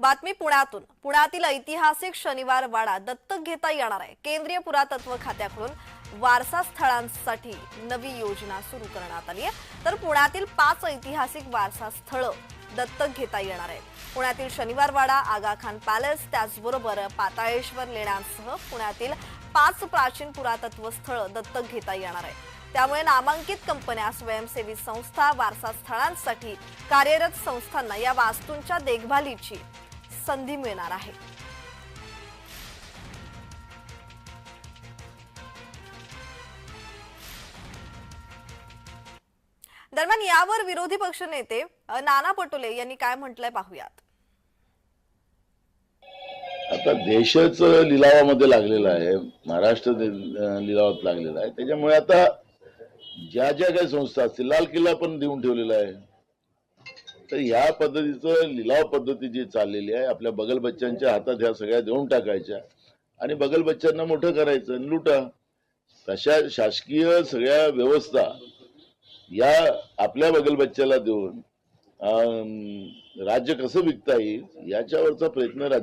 बातमी पुण्यातून. पुण्यातील ऐतिहासिक शनिवार वाडा दत्तक घेता येणार आहे. केंद्रीय पुरातत्व खात्याकडून वारसा स्थळांसाठी नवी योजना सुरू करण्यात आली आहे. तर पुण्यातील पाच ऐतिहासिक वारसा स्थळं दत्तक घेता येणार आहेत. पुण्यातील शनिवार वाडा आगा खान पॅलेस त्याचबरोबर पाताळेश्वर लेण्यांसह पुण्यातील पाच प्राचीन पुरातत्व स्थळं दत्तक घेता येणार आहे त्यामुळे नामांकित कंपन्या स्वयंसेवी संस्था वारसा स्थळांसाठी कार्यरत संस्थांना या वास्तूंच्या देखभालीची संधी मिळणार आहे. दरम्यान यावर विरोधी पक्षनेते नाना पटोले यांनी काय म्हटलंय पाहूयात. आता देशच लिलावामध्ये लागलेला आहे महाराष्ट्र लिलावात लागलेला आहे. त्याच्यामुळे आता ज्या ज्या काही संस्था असतील लाल किल्ला पण देऊन ठेवलेला आहे. तर ह्या पद्धतीचं लिलाव पद्धती जी चाललेली आहे आपल्या बगल बच्चांच्या हातात ह्या सगळ्या देऊन टाकायच्या. आणि बगल बच्चांना मोठं करायचं आणि लुटा. तशा शासकीय सगळ्या व्यवस्था या आपल्या बगल बच्च्याला देऊन अं, राज्य कसं विकता येईल याच्यावरचा प्रयत्न राज्य